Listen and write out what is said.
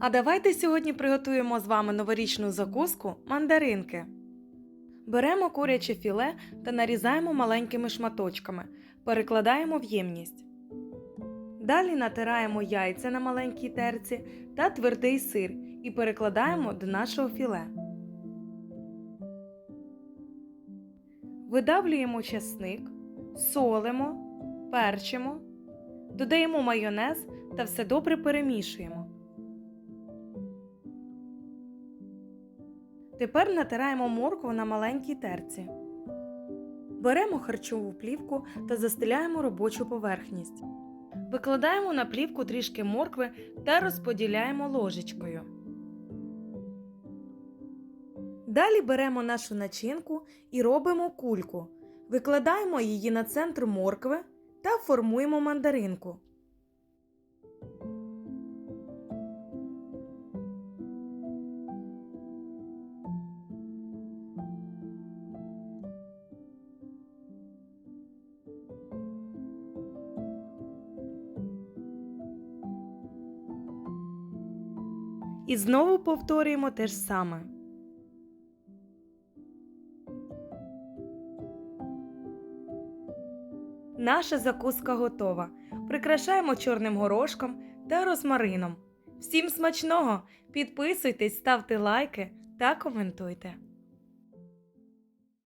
А давайте сьогодні приготуємо з вами новорічну закуску мандаринки. Беремо куряче філе та нарізаємо маленькими шматочками, перекладаємо в ємність. Далі натираємо яйця на маленькій терці та твердий сир і перекладаємо до нашого філе. Видавлюємо часник, солимо, перчимо, додаємо майонез та все добре перемішуємо. Тепер натираємо моркву на маленькій терці. Беремо харчову плівку та застеляємо робочу поверхність. Викладаємо на плівку трішки моркви та розподіляємо ложечкою. Далі беремо нашу начинку і робимо кульку. Викладаємо її на центр моркви та формуємо мандаринку. І знову повторюємо те ж саме. Наша закуска готова. Прикрашаємо чорним горошком та розмарином. Всім смачного! Підписуйтесь, ставте лайки та коментуйте.